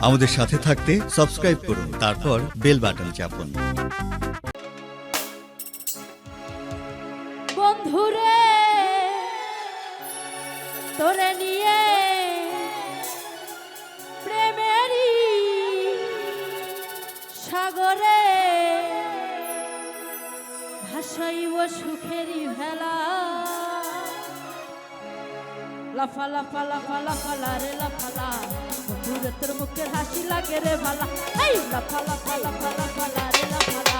আমাদের সাথে থাকতে সাবস্ক্রাইব করুন, তারপর বেল বাটন চাপুন। বন্ধুরে, তোরে নিয়ে প্রেমেরই সাগরে ভাসাইব সুখেরই ভেলা। লাফা লাফা লাফা লাফা লারে লাফালা বন্ধুরে তোর মুখের হাসি লাগে রে ভালা এই, লাফা লাফা লাফা লাফা লারে লাফালা